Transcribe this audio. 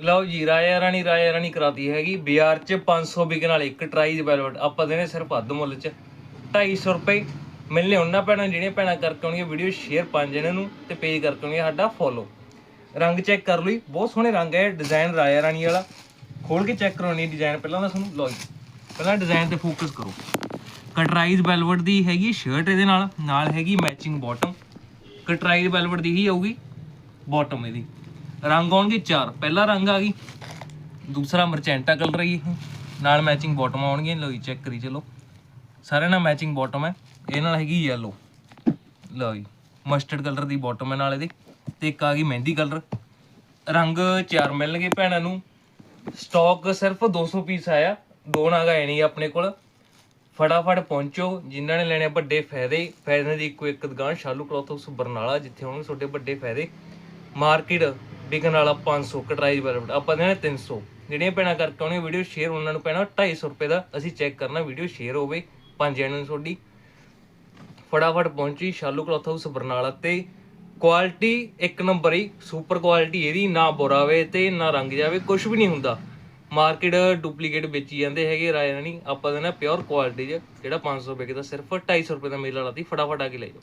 ਲਓ ਜੀ ਰਾਇਆ ਰਾਣੀ ਰਾਇਆ ਰਾਣੀ ਕਰਾਤੀ ਹੈਗੀ। ਬਾਜ਼ਾਰ 'ਚ 500 ਵਿਕਣ ਵਾਲੇ ਇੱਕ ਟਰਾਈਜ਼ ਵੈਲਵਟ ਆਪਾਂ ਦੇਣੇ ਸਿਰਫ ਅੱਧ ਮੁੱਲ 'ਚ। 250 ਰੁਪਏ ਮਿਲਨੇ ਉਹਨਾਂ ਭੈਣਾਂ ਨੂੰ ਜਿਹੜੀਆਂ ਭੈਣਾਂ ਕਰਕੇ ਆਉਣਗੀਆਂ ਵੀਡੀਓ ਸ਼ੇਅਰ ਪੰਜ ਇਹਨਾਂ ਨੂੰ ਤੇ ਪੇਜ ਕਰਕੇ ਆਉਣਗੀਆਂ ਸਾਡਾ ਫੋਲੋ ਰੰਗ ਚੈੱਕ ਕਰ ਲਈ, ਬਹੁਤ ਸੋਹਣੇ ਰੰਗ ਹੈ ਡਿਜ਼ਾਈਨ ਰਾਇਆ ਰਾਣੀ ਵਾਲਾ। ਖੋਲ ਕੇ ਚੈੱਕ ਕਰਾਉਣੀ ਡਿਜ਼ਾਈਨ ਪਹਿਲਾਂ ਤਾਂ ਤੁਹਾਨੂੰ, ਲਓ ਜੀ, ਪਹਿਲਾਂ ਡਿਜ਼ਾਈਨ ਤੇ ਫੋਕਸ ਕਰੋ। ਕਟਰਾਈਜ਼ ਵੈਲਵਟ ਦੀ ਹੈਗੀ ਸ਼ਰਟ ਇਹਦੇ ਨਾਲ ਨਾਲ ਹੈਗੀ ਮੈਚਿੰਗ ਬਾਟਮ ਕਟਰਾਈਜ਼ ਵੈਲਵਟ ਦੀ ਹੀ ਆਊਗੀ ਬਾਟਮ ਇਹਦੀ। ਰੰਗ ਆਉਣਗੇ ਚਾਰ। ਪਹਿਲਾ ਰੰਗ ਆ ਗਈ। ਦੂਸਰਾ ਮਰਚੈਂਟਾ ਕਲਰ ਹੈ ਇਹ। ਨਾਲ ਮੈਚਿੰਗ ਬਾਟਮ ਆਉਣਗੀਆਂ। ਲਓ ਜੀ ਚੈੱਕ ਕਰੀ ਚਲੋ। ਸਾਰਿਆਂ ਨਾਲ ਮੈਚਿੰਗ ਬਾਟਮ ਹੈ। ਇਹ ਨਾਲ ਹੈਗੀ ਯੈਲੋ ਲਓ ਜੀ ਮਸਟਰਡ ਕਲਰ ਦੀ ਬਾਟਮ ਹੈ ਨਾਲ ਇਹਦੇ। ਤੇ ਇੱਕ ਆ ਗਈ ਮਹਿੰਦੀ ਕਲਰ। ਰੰਗ ਚਾਰ ਮਿਲਣਗੇ ਭੈਣਾਂ ਨੂੰ। ਸਟਾਕ ਸਿਰਫ 200 ਪੀਸ ਆਇਆ। ਦੋ ਨਾਗ ਆਏ ਨਹੀਂ ਆਪਣੇ ਕੋਲ। ਫਟਾਫਟ ਪਹੁੰਚੋ। ਜਿਨ੍ਹਾਂ ਨੇ ਲੈਣੇ ਵੱਡੇ ਫਾਇਦੇ। ਫਾਇਦੇ ਦੀ ਇੱਕੋ ਇੱਕ ਦੁਕਾਨ ਸ਼ਾਲੂ ਕਲੋਥ ਹਾਊਸ, ਬਰਨਾਲਾ, ਜਿੱਥੇ ਹੋਣਗੇ ਤੁਹਾਡੇ ਵੱਡੇ ਫਾਇਦੇ। ਮਾਰਕੀਟ ਵਿਕਣ ਵਾਲਾ 500 ਕਟਰਾਈ ਵੈਲਵਟ ਆਪਾਂ ਦੇਣਾ 300 ਜਿਹੜੀਆਂ ਭੈਣਾਂ ਕਰਕੇ ਆਉਣੇ ਵੀਡੀਓ ਸ਼ੇਅਰ ਉਹਨਾਂ ਨੂੰ ਪੈਣਾ 250 ਰੁਪਏ ਦਾ। ਅਸੀਂ ਚੈੱਕ ਕਰਨਾ ਵੀਡੀਓ ਸ਼ੇਅਰ ਹੋਵੇ, ਪੰਜ ਜਣਿਆਂ ਤੁਹਾਡੀ। ਫਟਾਫਟ ਪਹੁੰਚੀ ਸ਼ਾਲੂ ਕਲੋਥ ਹਾਊਸ ਬਰਨਾਲਾ ਤੇ। ਕੁਆਲਿਟੀ ਇੱਕ ਨੰਬਰ ਹੀ ਸੁਪਰ ਕੁਆਲਿਟੀ ਇਹਦੀ ਨਾ ਬੁਰਾਵੇ ਤੇ ਨਾ ਰੰਗ ਜਾਵੇ ਕੁਝ ਵੀ ਨਹੀਂ ਹੁੰਦਾ। ਮਾਰਕੀਟ ਡੁਪਲੀਕੇਟ ਵੇਚੀ ਜਾਂਦੇ ਹੈਗੇ ਰਾਏ ਰਾਣੀ ਆਪਾਂ ਦੇਣਾ ਪਿਓਰ ਕੁਆਲਿਟੀ 'ਚ। ਜਿਹੜਾ 500 ਰੁਪਏ ਦਾ ਸਿਰਫ 250 ਰੁਪਏ ਦਾ ਮੇਲਾ ਲਾਤੀ, ਫਟਾਫਟ ਆ ਕੇ ਲੈ ਜਾਓ।